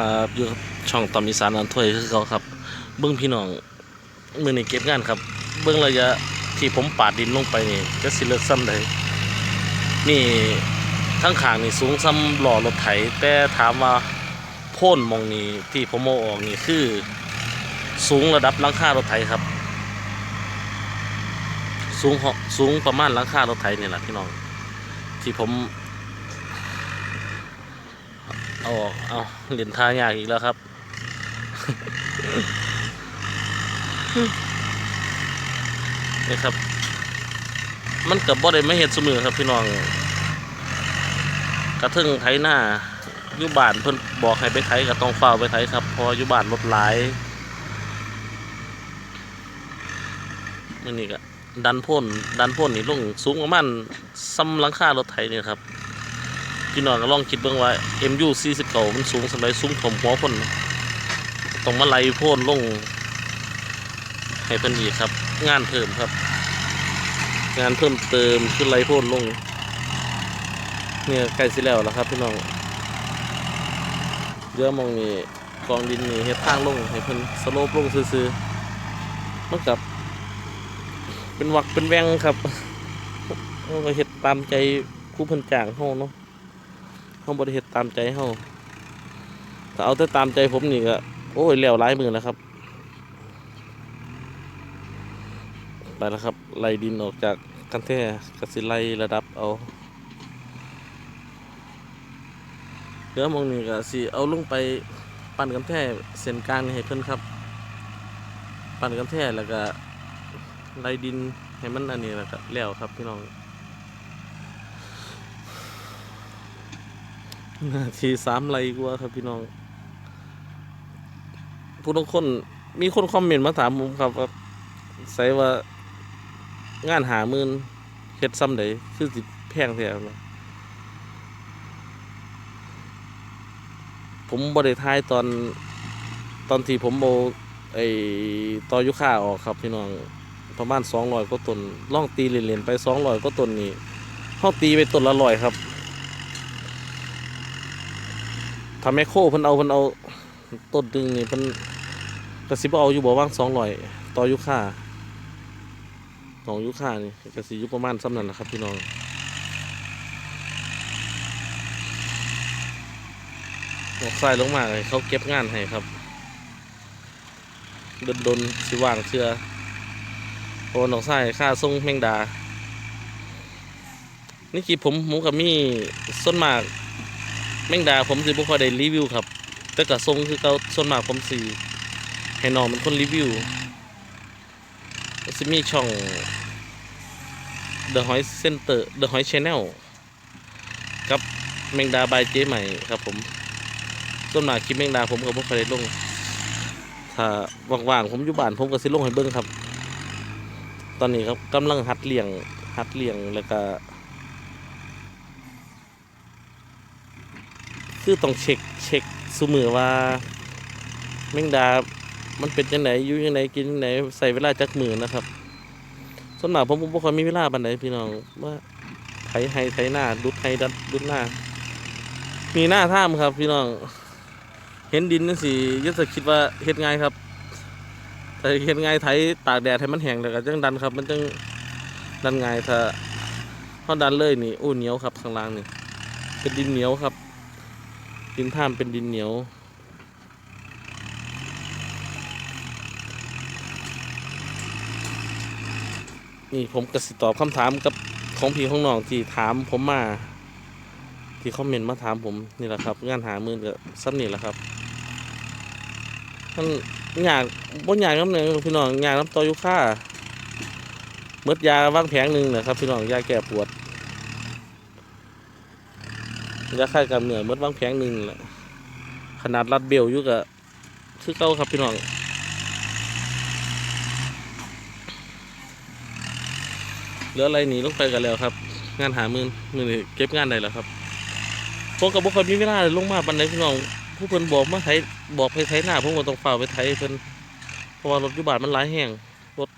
ครับอยู่กับช่องตำอีสานอันถ้วยคือเขาครับ เบื้องพี่น้องมือในเก็บงานครับ เบื้องระยะที่ผมปาดดินลงไปนี่จะสิเลิกซ้ำใดนี่ทั้งขางนี่สูงซ้ำหล่อรถไถแต่ถามว่าพ่นมองนี้ที่ผมโมออกนี่คือ สูงระดับลังคารถไถครับ สูงหสูงประมาณลังคารถไถนี่แหละพี่น้อง ที่ผม เอาออก เอาเหรียญทายากอีกแล้วครับ นี่ครับ มันกับบ่ได้ไม่เห็ดสมือครับพี่น้อง กระทึงไถหน้ายู่บ้านเพิ่นบอกให้ไปไถก็ต้องเฝ้าไปไถครับ พออยู่บ้านรถหลายนี้ก็ดันพ่นดันพ่นนี่ลงสูงประมาณซ้ำหลังคารถไถนี่ครับ พี่น้องก็ลองคิดเบิ่งว่า MU 49มันสูงสำหรับสูงถมหัวพ่นต้องมาไล่พ่นลง ให้เพิ่นอีกครับ งานเพิ่มครับ งานเพิ่มเติมคือไล่พ่นลง เนี่ยใกล้สิแล้วแล้วครับ พี่น้องเดี๋ยวมองนี่กองดินนี่เฮ็ดทางลงให้เพิ่นสโลปลงซื่อๆมันกับ เป็นวักเป็นแวงครับมันก็เฮ็ดตามใจผู้เพิ่นจ้างเฮาเนาะ เขาบริเหตุตามใจเขาถ้าเอาแต่ตามใจผมนี่ก็โอ้ยแล้วร้ายมือแล้วครับไปแล้วครับไล่ดินออกจากกันแท้กสิไล่ระดับเอาเดี๋ยวมองนี่ก็สิเอาลงไปปั่นกันแท้เส้นกลางให้เพิ่นครับ ปั่นกันแท้แล้วก็ไล่ดินให้มันอันนี้แล้วก็แล้วครับพี่น้อง นาทีสามไรกว่าครับพี่น้อง ผู้ทุกคนมีคนคอมเมนต์มาถามผมครับว่าใส่ว่างานหามื่นเฮ็ดซ้ำใดคือสิแพงแท้ไหมผมบริทายตอนตอนที่ผมโบไอตอยุค่าออกครับพี่น้องประมาณสองร้อยก็ตนล่องตีเหรียญๆไปสองร้อยก็ตนนี่ห้องตีไปตนละร้อยครับ ทำแมคโครเพิ่นเอาเพิ่นเอาต้นดึงนี่เพิ่นกระสิบเอาอยู่บ่ว่างสองร้อยต่อยุค่าสองยุค่านี่กระสิยู่ประมาณซ้ำนั่นแหละครับพี่น้องออกสายลงมาเลยเขาเก็บงานให้ครับดนดนสิว่างเชื่อโอนออกสายค่าส่งแมงดา นี่คือผมหมูกับมี่ส้นมาก แมงดาผมสิบ่ค่อยได้รีวิวครับ แต่ก็ทรงคือเก่าส่วนมากผมสิให้น้องเป็นคนรีวิวสิมีช่อง The Hoy Center The Hoy Channel กับแมงดาบายเจ๊ใหม่ครับผมส่วนมากคลิปแมงดาผมก็บ่ค่อยได้ลง ถ้าว่างๆผมอยู่บ้านผมก็สิลงให้เบิ่งครับ ตอนนี้ครับกำลังหัดเลี้ยงหัดเลี้ยงแล้วก็ คือต้องเช็คเช็คสมือว่าแมงดา มันเป็นยังไงอยู่ยังไงกินยังไงใส่เวลาจักมือนะครับส่วนมากผมบ่ค่อยมีเวลาบันไดพี่น้องว่าไถไฮไถหน้าดุดไฮดัดดุดหน้า มีหน้าท่ามครับ พี่น้อง เห็นดินนั่นสิยึดจะคิดว่าเฮ็ดง่ายครับ แต่เฮ็ดง่ายไถตากแดดให้มันแห้งแล้วก็จังดันครับ มันจังดันง่ายถ้าพอดันเลยนี่โอ้เหนียวครับข้างล่างนี่เป็นดินเหนียวครับ ดินท่ามเป็นดินเหนียว นี่ผมก็สิตอบคำถามกับของพี่ของน้องที่ถามผมมา ที่คอมเมนต์มาถามผมนี่แหละครับ งานหามือกับซ้ำนี่แหละครับมันอยากบ่อยากน้ำหนึ่งพี่น้องอยากน้ำตอยุค่าเมดยาว่างแผงหนึ่งนะครับ พี่น้องยาแก้ปวด ยาคลายกล้ามเนื้อเมดว่างแผงหนึ่งแหละขนาดรัดเบลอยู่กับคือเก้าครับพี่น้องเหลืออะไรหนีลงไปกันแล้วครับ งานหามือมือนี่เก็บงานได้แล้วครับผมกับบุคคลมีเวลาลงมาปันไดพี่น้องผู้เพิ่นบอกมาไทยบอกไปไทยหน้าผมก็ต้องฝ่าไปไทยเพิ่นเพราะว่ารถยุบาทมันหลายแห่งรถ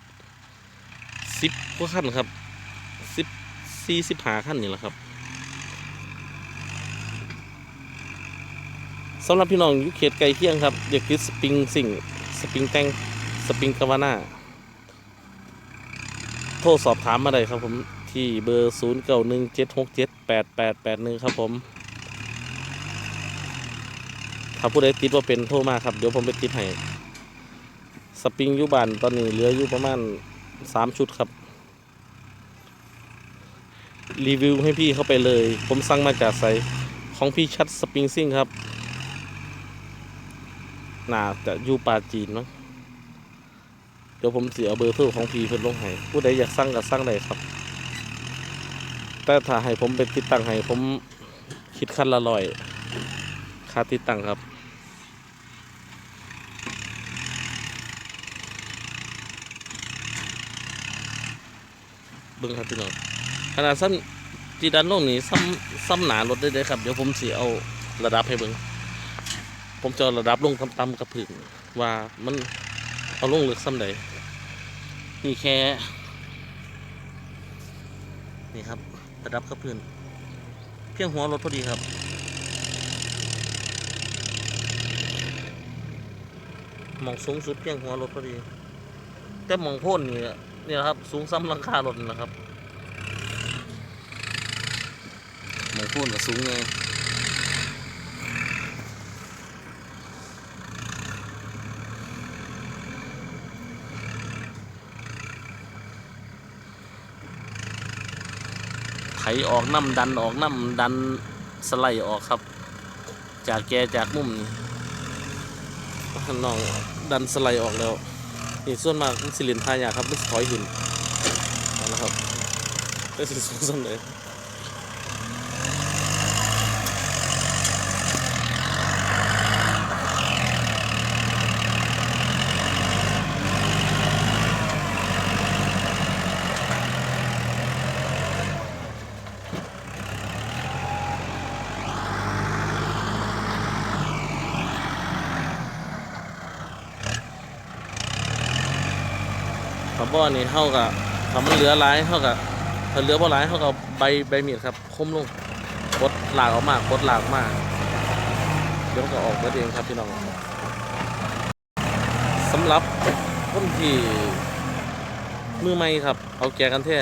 สิบกว่าขั้นครับสิบสี่สิบห้าขั้นนี่แหละครับ สำหรับพี่น้องอยู่เขตไกลเคียงครับอยากติดสปริงสิ่งสปริงแตงสปริงกาวาน่าโทรสอบถามมาได้ครับผมที่เบอร์ 0 9 1 7 6 7 8 8 8 1 ครับผม ถ้าผู้ใดติดว่าเป็นโทรมาครับ เดี๋ยวผมไปติดให้ สปริงยูบานตอนนี้เหลืออยู่ประมาณ 3 ชุดครับ รีวิวให้พี่เข้าไปเลย ผมสั่งมาจากไซของพี่ชัดสปริงซิ่งครับ น่าจะอยู่ปลาจีนมั้งเดี๋ยวผมเสียเบอร์โทรของพีเพิ่นลงให้ผู้ใดอยากสั่งก็สั่งได้ครับ แต่ถ้าให้ผมเป็นติดตั้งให้ผมคิดคันละร้อยค่าติดตั้งครับเบิ่งครับพี่น้องขนาดซ้ำจีดันลงนี่ซ้ำซ้ำหนารถได้เลยครับ เดี๋ยวผมเสิเอาระดับให้เบิ่ง ผมจะระดับลงต่ำๆกับพื้นว่ามันเอาลงลึกซ้ำใดนี่แค่ นี่ครับระดับกับพื้นเพียงหัวรถพอดีครับมองสูงสุดเพียงหัวรถพอดีแต่มองพ่นนี่เนี่ยครับ สูงซ้ำหลังคารถนะครับมองพ่นก็สูงไง ไถออกน้ำดันออกน้ำดันสไลด์ออกครับ จากแกจากมุมนี่น้องดันสไลด์ออกแล้วนี่ส่วนมากมันสิเลินทายากครับมันถอยหินนะครับก็สิสูงสำคัญเลย ขับบ่อนี่เท่ากับถ้ามันเหลือหลายเท่ากับถ้าเหลือบ่หลายเท่ากับใบใบมีดครับคมลงกดหลากออกมากดหลากออกเดี๋ยวก็ออกมาเองครับพี่น้องสำหรับคนที่มือใหม่ครับ เอาแกกันแท้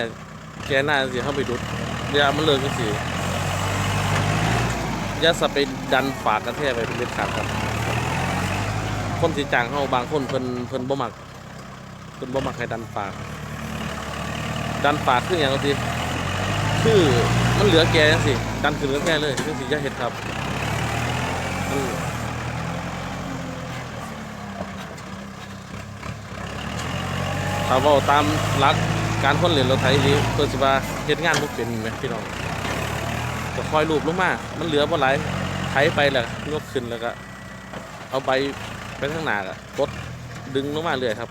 แกหน้าสิเข้าไปดุดยามันเลยก็สิยาสไปดันฝากกันแท้ไปเป็นเด็ดขาดครับ คนสิจางเฮาบางคนเพิ่นเพิ่นบ่มัก คุณบ่มักให้ดันปากดันปากคืออย่างสิคือมันเหลือแกจังสิดันขึ้นกับแกเลยจังสิอย่าเห็ดครับถ้าว้าตามหลักการคนเล่นรถไถนี่เพิ่นสิว่าเฮ็ดงานบ่เป็นแหมพี่น้องก็คอยรูปลงมามันเหลือบ่หลายไถไปแล้วยกขึ้นแล้วก็เอาใบไปข้างหน้าก็กดดึงลงมาเรื่อยครับ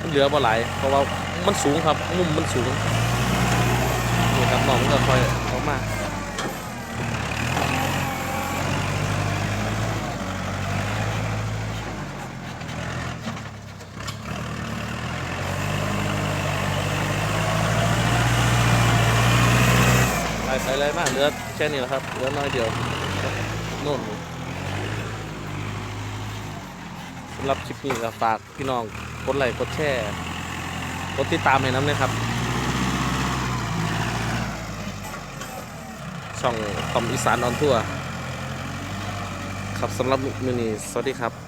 มันเหลือบ่หลายเพราะว่ามันสูงครับมุมมันสูงนี่ครับน้องมันก็ค่อยออกมาไปใส่อะไรมากเหลือแค่นี้แหละครับเหลือน้อยเดียวโน่นสำห รับคลิปนี้ก็ฝากพี่น้องกดไลค์กดแชร์กดติดตามให้น้ำนะครับ ช่องคอมอีสานออนทัวร์ครับสำหรับมือนี้สวัสดีครับ